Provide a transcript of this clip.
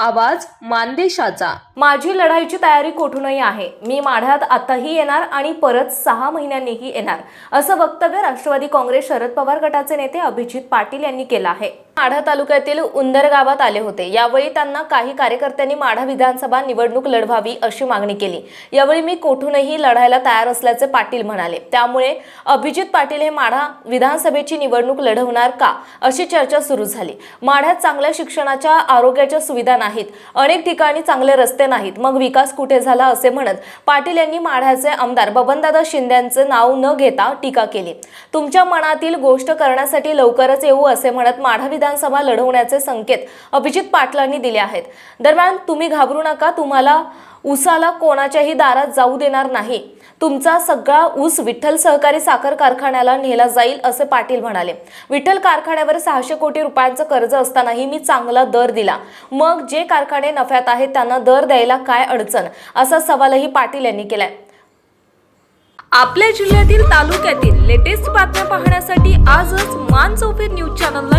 आवाज मानदेशाचा. माझी लढाईची तयारी कोठूनही आहे. मी माढ्यात आताही येणार आणि परत सहा महिन्यांनीही येणार असं वक्तव्य राष्ट्रवादी काँग्रेस शरद पवार गटाचे नेते अभिजित पाटील यांनी केलं आहे. माढा तालुक्यातील उंदर गावात आले होते. यावेळी त्यांना काही कार्यकर्त्यांनी माढा विधानसभा निवडणूक लढवावी अशी मागणी केली. यावेळी मी कोठूनही लढायला तयार असल्याचे पाटील म्हणाले. त्यामुळे अभिजित पाटील हे माढा विधानसभेची निवडणूक लढवणार का अशी चर्चा सुरू झाली. माढ्यात चांगल्या शिक्षणाच्या आरोग्याच्या सुविधा नाहीत. अनेक ठिकाणी चांगले रस्ते नाहीत. मग विकास कुठे झाला असे म्हणत पाटील यांनी माढ्याचे आमदार बबनदादा शिंद्यांचे नाव न घेता टीका केली. तुमच्या मनातील गोष्ट करण्यासाठी लवकरच येऊ असे म्हणत माढा विधानसभा लढवण्याचे संकेत अभिजित पाटलांनी दिले आहेत. दरम्यान तुम्ही घाबरू नका तुम्हाला ऊसाला कोणाच्याही दारात जाऊ देणार नाही. तुमचा सगळा ऊस विठ्ठल सहकारी साखर कारखान्याला नेला जाईल असे पाटील म्हणाले. विठ्ठल कारखान्यावर सहाशे कोटी रुपयांचं कर्ज असतानाही मी चांगला दर दिला. मग जे कारखाने नफ्यात आहेत त्यांना दर द्यायला काय अडचण? असा सवालही पाटील यांनी केलाय. आपल्या जिल्ह्यातील तालुक्यातील लेटेस्ट बातम्या पाहण्यासाठी आजच मान चौफेर न्यूज चॅनलला